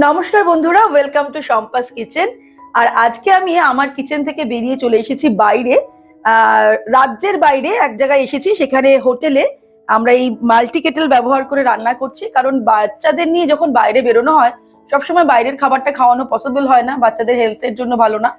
নমস্কার বন্ধুরা welcome to Sampa's kitchen আর আজকে আমি আমার কিচেন থেকে বেরিয়ে চলে এসেছি বাইরে। রাজ্যের বাইরে এক জায়গায় এসেছি, সেখানে হোটেলে আমরা এই মাল্টি কেটেল ব্যবহার করে রান্না করছি। কারণ বাচ্চাদের নিয়ে যখন বাইরে বেরোনো হয়, সবসময় বাইরের খাবারটা খাওয়ানো পসিবল হয় না, বাচ্চাদের হেলথের জন্য ভালো না।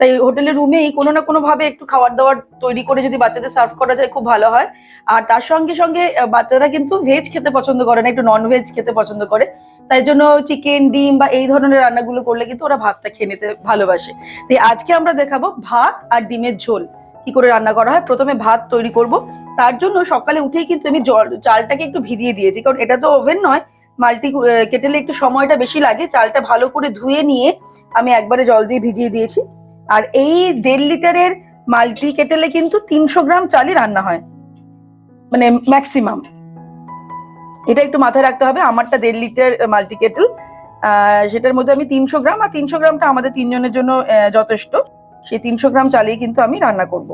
তাই হোটেলের রুমেই কোনো না কোনো ভাবে একটু খাবার দাবার তৈরি করে যদি বাচ্চাদের সার্ভ করা যায়, খুব ভালো হয়। আর তার সঙ্গে সঙ্গে বাচ্চারা কিন্তু ভেজ খেতে পছন্দ করে না, একটু নন ভেজ খেতে পছন্দ করে। তাই জন্য চিকেন ডিম বা এই ধরনের রান্নাগুলো করলে কিন্তু ওরা ভাতটা খেয়ে নিতে ভালোবাসে। তাই আজকে আমরা দেখাবো ভাত আর ডিমের ঝোল। কি করে রান্না করা হয়? প্রথমে ভাত তৈরি করব। তার জন্য সকালে উঠেই কিন্তু আমি জল, চালটাকে একটু ভিজিয়ে দিয়েছি। কারণ এটা তো ওভেন নয়। মাল্টি কেটেলে একটু সময়টা বেশি লাগে। চালটা ভালো করে ধুয়ে নিয়ে আমি একবারে জল দিয়ে ভিজিয়ে দিয়েছি। আর এই দেড় লিটারের মাল্টি কেটেলে কিন্তু তিনশো গ্রাম চালই রান্না হয়। মানে ম্যাক্সিমাম এটা একটু মাথায় রাখতে হবে, আমারটা দেড় লিটার মাল্টি কেটেল। সেটার মধ্যে আমি তিনশো গ্রাম, আর তিনশো গ্রামটা আমাদের তিনজনের জন্য যথেষ্ট। সেই তিনশো গ্রাম চালিয়ে কিন্তু আমি রান্না করব।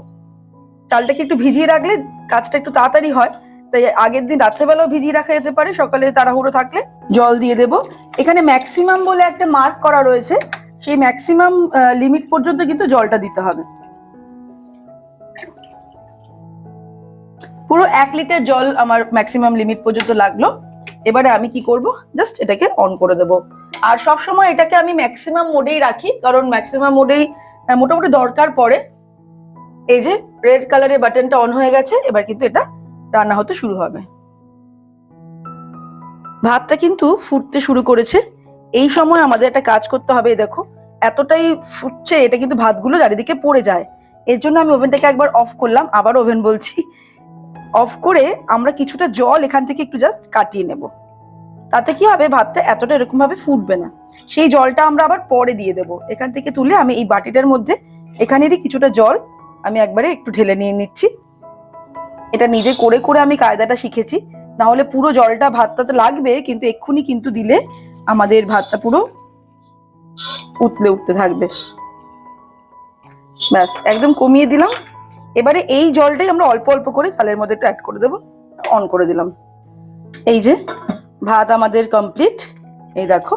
চালটাকে একটু ভিজিয়ে রাখলে কাজটা একটু তাড়াতাড়ি হয়, তাই আগের দিন রাত্রেবেলাও ভিজিয়ে রাখা যেতে পারে, সকালে তাড়াহুড়ো থাকলে জল দিয়ে দেব। এখানে ম্যাক্সিমাম বলে একটা মার্ক করা রয়েছে, সেই ম্যাক্সিমাম লিমিট পর্যন্ত কিন্তু জলটা দিতে হবে। পুরো এক লিটার জল আমার ম্যাক্সিমাম লিমিট পর্যন্ত লাগল। এবারে আমি কি করব? জাস্ট এটাকে অন করে দেব। আর সব সময় এটাকে আমি ম্যাক্সিমাম মোডেই রাখি, কারণ ম্যাক্সিমাম মোডেই মোটামুটি দরকার পড়ে। এই যে রেড কালারের বাটনটা অন হয়ে গেছে, এবার কিন্তু এটা রান্না হতে শুরু হবে। ভাতটা কিন্তু ফুটতে শুরু করেছে। এই সময় আমাদের একটা কাজ করতে হবে দেখো, এতটাই ফুটছে, এটা কিন্তু ভাতগুলো চারিদিকে পড়ে যায়। এর জন্য আমি ওভেনটাকে একবার অফ করলাম, আবার ওভেন বলছি। অফ করে আমরা কিছুটা জল এখান থেকে একটু জাস্ট কাটিয়ে নেব। তাতে কি হবে? ভাতটা এতটা এরকম ভাবে ফুটবে না। সেই জলটা আমরা আবার পরে দিয়ে দেব। এখান থেকে তুলে আমি এই বাটিটার মধ্যে এখানেরই কিছুটা জল আমি একবারে একটু ঢেলে নিয়ে নিচ্ছি। এটা নিজে করে করে আমি কায়দাটা শিখেছি। না হলে পুরো জলটা ভাতটাতে লাগবে, কিন্তু এক্ষুনি কিন্তু দিলে আমাদের ভাতটা পুরো উতলে উঠতে থাকবে। ব্যাস, একদম কমিয়ে দিলাম। এবারে এই জলটাই আমরা অল্প অল্প করে চালের মধ্যে একটু অ্যাড করে দেবো। অন করে দিলাম। এই যে, ভাত আমাদের কমপ্লিট এই দেখো,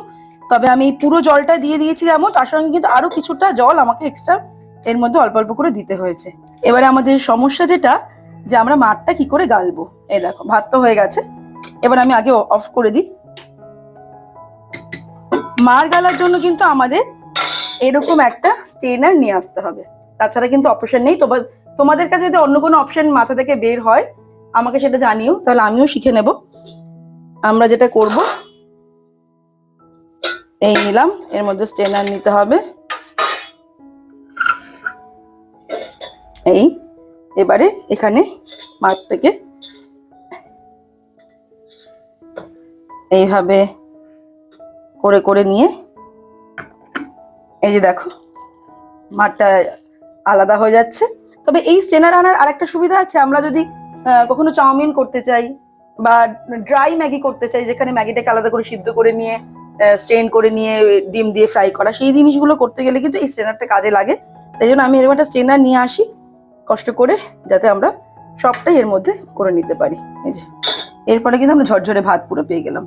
তবে আমি পুরো জলটা দিয়ে দিয়েছি যেমন তার সঙ্গে কিন্তু আরও কিছুটা জল আমাকে এক্সট্রা এর মধ্যে অল্প অল্প করে দিতে হয়েছে। এবারে আমাদের সমস্যা যেটা, যে আমরা মাঠটা কি করে গালবো? এই দেখো, ভাত তো হয়ে গেছে। এবার আমি আগে অফ করে দিই। মার গালার জন্য কিন্তু আমাদের এরকম একটা স্টেনার নিয়ে আসতে হবে। তাছাড়া কিন্তু অপশন নেই তোমার তোমাদের কাছে যদি অন্য কোনো অপশন মাথা থেকে বের হয়, আমাকে সেটা জানিও, তাহলে আমিও শিখে নেব। আমরা যেটা করব, এই নিলাম, এর মধ্যে স্টেনার নিতে হবে। এই, এবারে এখানে মাঠটাকে এইভাবে করে করে নিয়ে, এই যে দেখো মাঠটা আলাদা হয়ে যাচ্ছে। তবে এই স্টেনার আনার আরেকটা সুবিধা আছে, আমরা যদি কখনো চাউমিন করতে চাই বা ড্রাই ম্যাগি করতে চাই, যেখানে ম্যাগিটাকে আলাদা করে সিদ্ধ করে নিয়ে স্ট্রেন করে নিয়ে ডিম দিয়ে ফ্রাই করা, সেই জিনিসগুলো করতে গেলে কিন্তু এই স্ট্রেনারটা কাজে লাগে। তাই জন্য আমি এরকম একটা স্ট্রেনার নিয়ে আসি, কষ্ট করে, যাতে আমরা সবটাই এর মধ্যে করে নিতে পারি। এই যে, এরপরে কিন্তু আমরা ঝরঝরে ভাত পুরো পেয়ে গেলাম।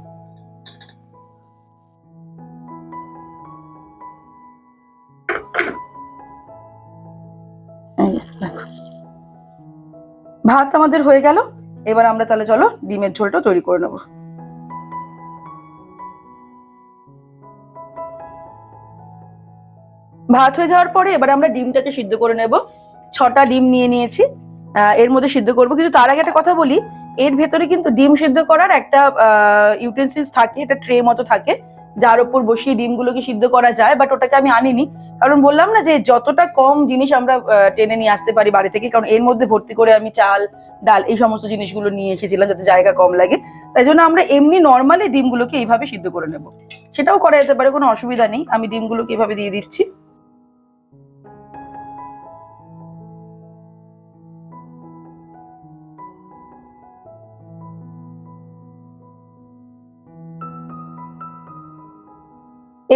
ভাত আমাদের হয়ে গেল। এবার আমরা তাহলে চলো ডিমের ঝোলটা তৈরি করে নেব। ভাত হয়ে যাওয়ার পরে এবার আমরা ডিমটাকে সিদ্ধ করে নেব। ছটা ডিম নিয়ে নিয়েছি। এর মধ্যে সিদ্ধ করব। কিন্তু তার আগে একটা কথা বলি, এর ভেতরে কিন্তু ডিম সিদ্ধ করার একটা ইউটেন্সিলস থাকে এটা ট্রে মতো থাকে। যার উপর বসিয়ে ডিমগুলোকে সিদ্ধ করা যায় বাট ওটাকে আমি আনিনি। কারণ বললাম না যে যতটা কম জিনিস আমরা টেনে নিয়ে আসতে পারি বাড়ি থেকে, কারণ এর মধ্যে ভর্তি করে আমি চাল, ডাল এই সমস্ত জিনিসগুলো নিয়ে এসেছিলাম যাতে জায়গা কম লাগে। তাই জন্য আমরা এমনি নর্মালি ডিমগুলোকে এইভাবে সিদ্ধ করে নেব। সেটাও করা যেতে পারে, কোনো অসুবিধা নেই। আমি ডিমগুলোকে এইভাবে দিয়ে দিচ্ছি।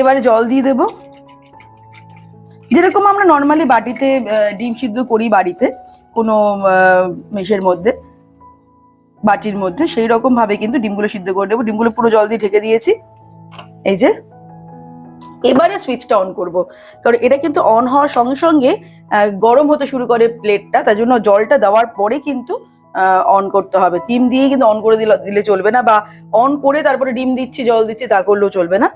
এবারে জল দিয়ে দেব। যেরকম আমরা নর্মালি বাটিতে ডিম সিদ্ধ করি বাড়িতে, কোনো মেশের মধ্যে, বাটির মধ্যে সেই রকম ভাবে কিন্তু ডিমগুলো সিদ্ধ করে দেবো ডিমগুলো পুরো জল দিয়ে ঢেকে দিয়েছি। এই যে, এবারে সুইচটা অন করব। কারণ এটা কিন্তু অন হওয়ার সঙ্গে সঙ্গে গরম হতে শুরু করে প্লেটটা তার জন্য জলটা দেওয়ার পরে কিন্তু অন করতে হবে। ডিম দিয়ে কিন্তু অন করে দিলে চলবে না, বা অন করে তারপরে ডিম দিচ্ছি, জল দিচ্ছি, তা করলেও চলবে না।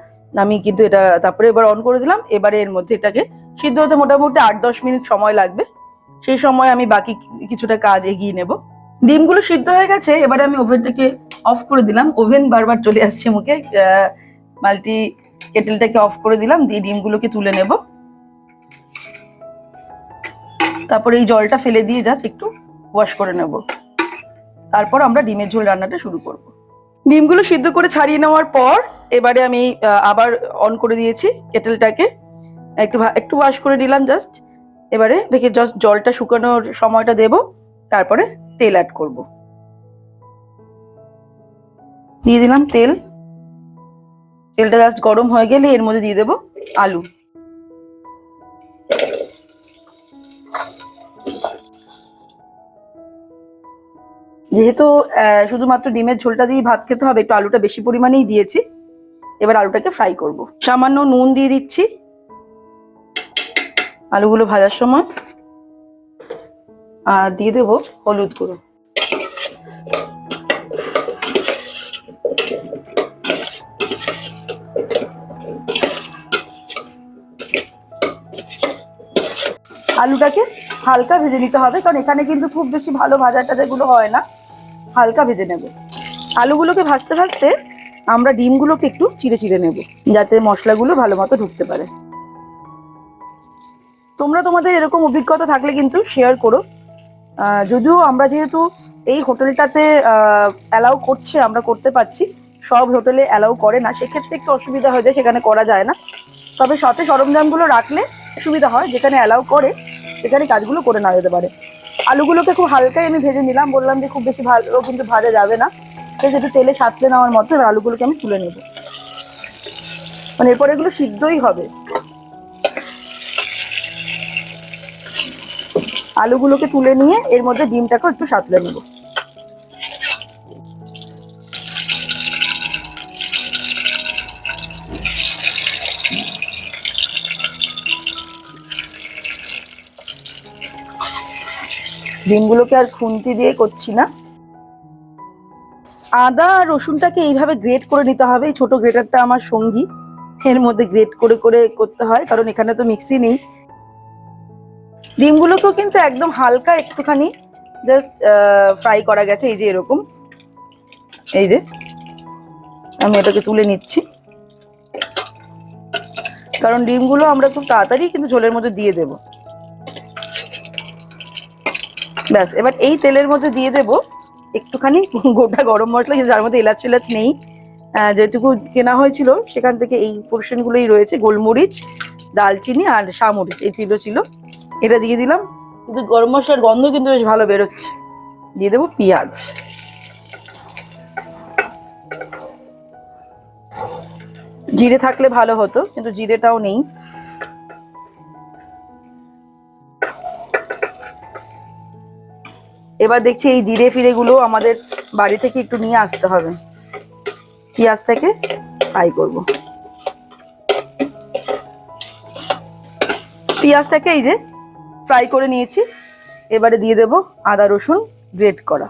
আমি কিন্তু এটা তারপরে এবার অন করে দিলাম। এবারে এর মধ্যে এটাকে সিদ্ধ হতে মোটামুটি আট দশ মিনিট সময় লাগবে। সেই সময় আমি বাকি কিছুটা কাজ এগিয়ে নেব। ডিমগুলো সিদ্ধ হয়ে গেছে, এবারে আমি ওভেনটাকে অফ করে দিলাম। ওভেন বারবার চলে আসছে মুখে। মাল্টি কেটেলটাকে অফ করে দিলাম, দিয়ে ডিমগুলোকে তুলে নেব। তারপরে এই জলটা ফেলে দিয়ে জাস্ট একটু ওয়াশ করে নেব। তারপর আমরা ডিমের ঝোল রান্নাটা শুরু করব। ডিমগুলো সিদ্ধ করে ছাড়িয়ে নেওয়ার পর এবারে আমি আবার অন করে দিয়েছি কেটেলটাকে। একটু একটু ওয়াশ করে নিলাম জাস্ট এবারে দেখি জাস্ট জলটা শুকানোর সময়টা দেব, তারপরে তেল অ্যাড করব। দিয়ে দিলাম তেল। তেলটা জাস্ট গরম হয়ে গেলে এর মধ্যে দিয়ে দেবো আলু। যেহেতু শুধুমাত্র ডিমের ঝোলটা দিয়ে ভাত খেতে হবে, একটু আলুটা বেশি পরিমাণেই দিয়েছি। এবার আলুটাকে ফ্রাই করব। সামান্য নুন দিয়ে দিচ্ছি। আলুগুলো ভাজার সময়। আর দিয়ে দেবো হলুদ গুঁড়ো। আলুটাকে হালকা ভেজে নিতে হবে, কারণ এখানে কিন্তু খুব বেশি ভালো ভাজা টাজাগুলো হয় না, হালকা ভেজে নেব। আলুগুলোকে ভাজতে ভাজতে আমরা ডিমগুলোকে একটু চিড়ে চিড়ে নেব, যাতে মশলাগুলো ভালো মতো ঢুকতে পারে। তোমরা তোমাদের এরকম অভিজ্ঞতা থাকলে কিন্তু শেয়ার করো। যদিও আমরা যেহেতু এই হোটেলটাতে অ্যালাউ করছে, আমরা করতে পারছি, সব হোটেলে অ্যালাউ করে না, সেক্ষেত্রে একটু অসুবিধা হয়ে যায়, সেখানে করা যায় না। তবে সাথে সরঞ্জামগুলো রাখলে সুবিধা হয়, যেখানে অ্যালাউ করে, সেখানে কাজগুলো করে না যেতে পারে। আলুগুলোকে খুব হালকাই আমি ভেজে নিলাম, বললাম যে খুব বেশি ভালো কিন্তু ভাজা যাবে না। যেহেতু তেলে সাঁতলে নেওয়ার মতো, এবার আলুগুলোকে আমি তুলে নেব। মানে এরপর এগুলো সিদ্ধই হবে। আলুগুলোকে তুলে নিয়ে এর মধ্যে ডিমটাকে একটু সাঁতলে নেব। ডিমগুলোকে আর খুন্তি দিয়ে করছি না। আদা আর রসুনটাকে এইভাবে গ্রেট করে নিতে হবে। এই ছোট গ্রেটারটা আমার সঙ্গী। এর মধ্যে গ্রেট করে করে করতে হয়, কারণ এখানে তো মিক্সি নেই। ডিমগুলোকেও কিন্তু একদম হালকা একটুখানি জাস্ট ফ্রাই করা গেছে, এই যে এরকম। এই যে, আমি এটাকে তুলে নিচ্ছি। কারণ ডিমগুলো আমরা খুব তাড়াতাড়ি কিন্তু ঝোলের মধ্যে দিয়ে দেব। ব্যাস, এবার এই তেলের মধ্যে দিয়ে দেব। একটুখানি গোটা গরম মশলা যার মধ্যে এলাচ ফেলাচ নেই। যেটুকু কেনা হয়েছিল, সেখান থেকে এই পোর্শনগুলোই রয়েছে, গোলমরিচ দালচিনি আর সামরিচ এই তিনটো ছিল। এটা দিয়ে দিলাম। কিন্তু গরম মশলার গন্ধ কিন্তু বেশ ভালো বেরোচ্ছে। দিয়ে দেবো পেঁয়াজ। জিরে থাকলে ভালো হতো, কিন্তু জিরেটাও নেই। এবার দেখছি এই জিরে ফিরে গুলো আমাদের বাড়ি থেকে একটু নিয়ে আসতে হবে। পেঁয়াজটাকে ফ্রাই করব। পেঁয়াজটাকে এই যে ফ্রাই করে নিয়েছি। এবারে দিয়ে দেব আদা রসুন গ্রেট করা।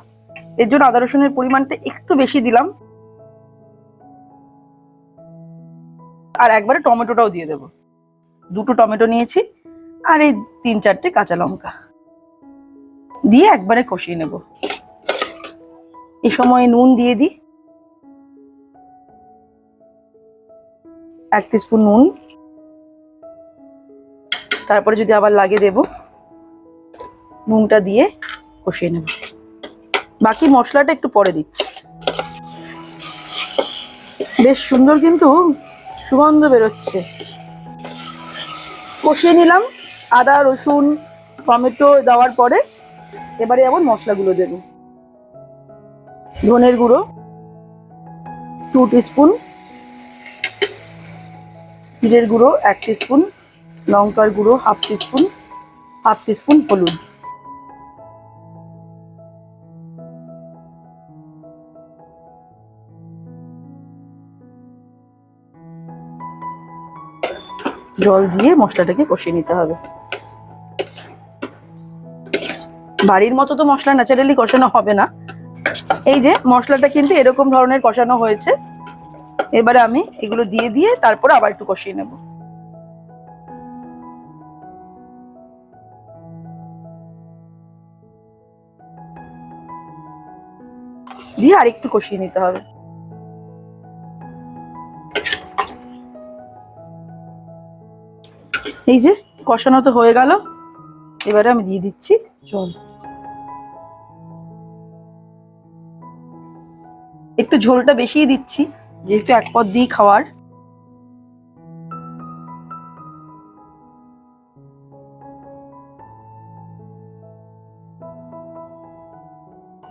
এর জন্য আদা রসুনের পরিমাণটা একটু বেশি দিলাম। আর একবারে টমেটোটাও দিয়ে দেব। দুটো টমেটো নিয়েছি আর এই তিন চারটে কাঁচা লঙ্কা। দিয়ে একবারে কষিয়ে নেব। এ সময় নুন দিয়ে দিই। এক স্পুন নুন। তারপরে যদি আবার লাগে দেব, নুনটা দিয়ে কষিয়ে নেব। বাকি মশলাটা একটু পরে দিচ্ছি। বেশ সুন্দর কিন্তু সুগন্ধ বেরোচ্ছে। কষিয়ে নিলাম। আদা, রসুন, টমেটো দেওয়ার পরে এবারে আবার মশলাগুলো দেব। ধনের গুঁড়ো, টু টিস্পুন, জিরের গুঁড়ো, এক টিস্পুন, লঙ্কার গুঁড়ো, হাফ টিস্পুন হাফ টিস্পুন হলুদ। জল দিয়ে মশলাটাকে কষিয়ে নিতে হবে। বাড়ির মতো তো মশলা ন্যাচারালি কষানো হবে না। এই যে মশলাটা কিন্তু এরকম ধরনের কষানো হয়েছে। এবারে আমি এগুলো দিয়ে দিয়ে তারপর আবার একটু কষিয়ে নেব। দিয়ে আর একটু কষিয়ে নিতে হবে। এই যে কষানো তো হয়ে গেল। এবারে আমি দিয়ে দিচ্ছি জল একটু ঝোলটা বেশিই দিচ্ছি, যেহেতু এক পদ দিয়ে খাওয়ার।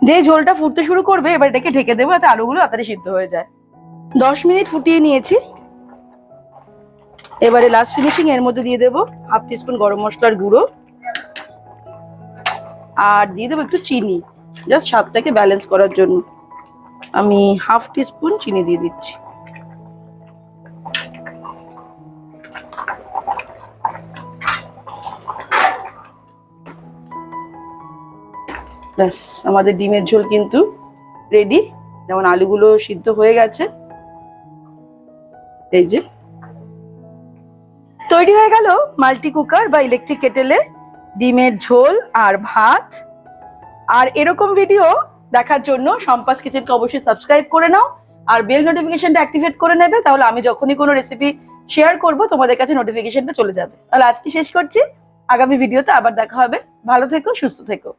যে ঝোলটা ফুটতে শুরু করবে, এবার এটাকে ঢেকে দেবো, যাতে আলুগুলো তাড়াতাড়ি সিদ্ধ হয়ে যায়। দশ মিনিট ফুটিয়ে নিয়েছি। এবারে লাস্ট ফিনিশিং এর মধ্যে দিয়ে দেবো হাফ টিস্পুন গরম মশলার গুঁড়ো। আর দিয়ে দেবো একটু চিনি জাস্ট স্বাদটাকে ব্যালেন্স করার জন্য। আমি হাফ টিস্পুন চিনি দিয়ে দিচ্ছি। ব্যাস, আমাদের ডিমের ঝোল কিন্তু রেডি যেমন আলুগুলো সিদ্ধ হয়ে গেছে। এই যে। তৈরি হয়ে গেল মাল্টি কুকার বা ইলেকট্রিক কেটেলে ডিমের ঝোল আর ভাত। আর এরকম ভিডিও দেখার জন্য সম্পাস কিচেনকে অবশ্যই সাবস্ক্রাইব করে নাও আর বেল নোটিফিকেশনটা অ্যাক্টিভেট করে নেবে, তাহলে আমি যখনই কোনো রেসিপি শেয়ার করব, তোমাদের কাছে নোটিফিকেশনটা চলে যাবে। তাহলে আজকে শেষ করছি, আগামী ভিডিওতে আবার দেখা হবে। ভালো থেকো, সুস্থ থেকো।